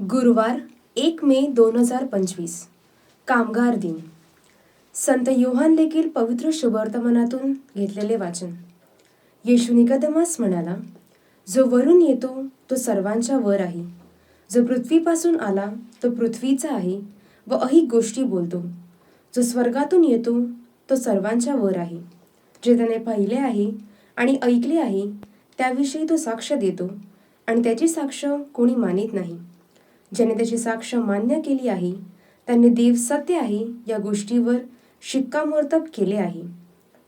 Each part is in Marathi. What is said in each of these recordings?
गुरुवार एक मे दोन हजार पंचवीस. कामगार दिन. संत योहान देखील पवित्र शुभवर्तमानातून घेतलेले वाचन. येशू निकदमास म्हणाला जो वरून येतो तो सर्वांच्या वर आहे. जो पृथ्वीपासून आला तो पृथ्वीचा आहे व अहिक गोष्टी बोलतो. जो स्वर्गातून येतो तो सर्वांच्या वर आहे. जे त्याने पाहिले आहे आणि ऐकले आहे त्याविषयी तो साक्ष देतो आणि त्याची साक्ष कोणी मानित नाही. ज्याने त्याची साक्ष मान्य केली आहे त्यांनी देव सत्य आहे या गोष्टीवर शिक्कामोर्तब केले आहे.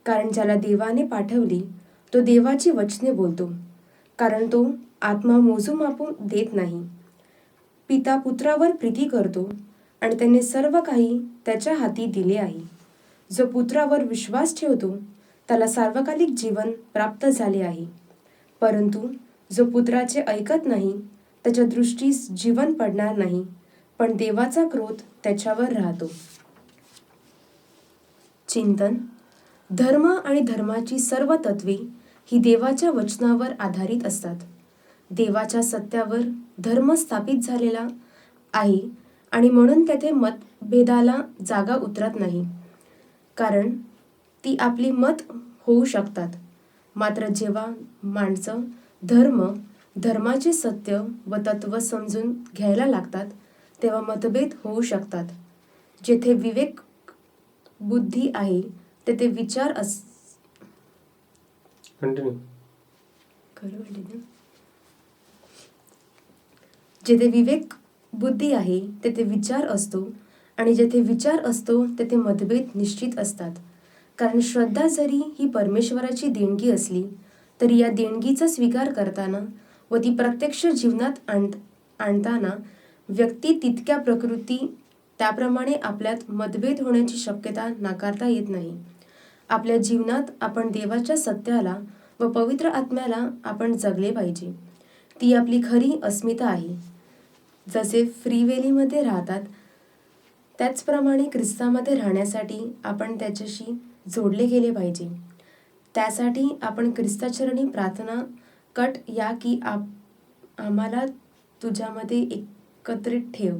कारण ज्याला देवाने पाठवली तो देवाची वचने बोलतो. कारण तो आत्मा मोजूमापून देत नाही. पिता पुत्रावर प्रीती करतो आणि त्याने सर्व काही त्याच्या हाती दिले आहे. जो पुत्रावर विश्वास ठेवतो त्याला सार्वकालिक जीवन प्राप्त झाले आहे. परंतु जो पुत्राचे ऐकत नाही त्याच्या दृष्टीस जीवन पडणार नाही पण देवाचा क्रोध त्याच्यावर राहतो. चिंतन. धर्म आणि धर्माची सर्व तत्वे ही देवाच्या वचनावर आधारित असतात. देवाच्या सत्यावर धर्म स्थापित झालेला आहे आणि म्हणून तेथे मतभेदाला जागा उतरत नाही. कारण ती आपली मत होऊ शकतात. मात्र जेव्हा माणसं धर्म धर्माचे सत्य व तत्व समजून घ्यायला लागतात तेव्हा मतभेद होऊ शकतात. जेथे विवेक बुद्धी आहे तेथे विचार अस? जेथे विवेक बुद्धी आहे तेथे विचार असतो आणि जेथे विचार असतो तेथे मतभेद निश्चित असतात. कारण श्रद्धा जरी ही परमेश्वराची देणगी असली तरी या देणगीचा स्वीकार करताना व ती प्रत्यक्ष जीवनात आण आणताना व्यक्ती तितक्या प्रकृती त्याप्रमाणे आपल्यात मतभेद होण्याची शक्यता नाकारता येत नाही. आपल्या जीवनात आपण देवाच्या सत्याला व पवित्र आत्म्याला आपण जगले पाहिजे. ती आपली खरी अस्मिता आहे. जसे फ्रीवेलीमध्ये राहतात त्याचप्रमाणे ख्रिस्तामध्ये राहण्यासाठी आपण त्याच्याशी जोडले गेले पाहिजे. त्यासाठी आपण ख्रिस्ताचरणी प्रार्थना कट या की आप आम्हाला तुझ्यामध्ये एकत्रित ठेव.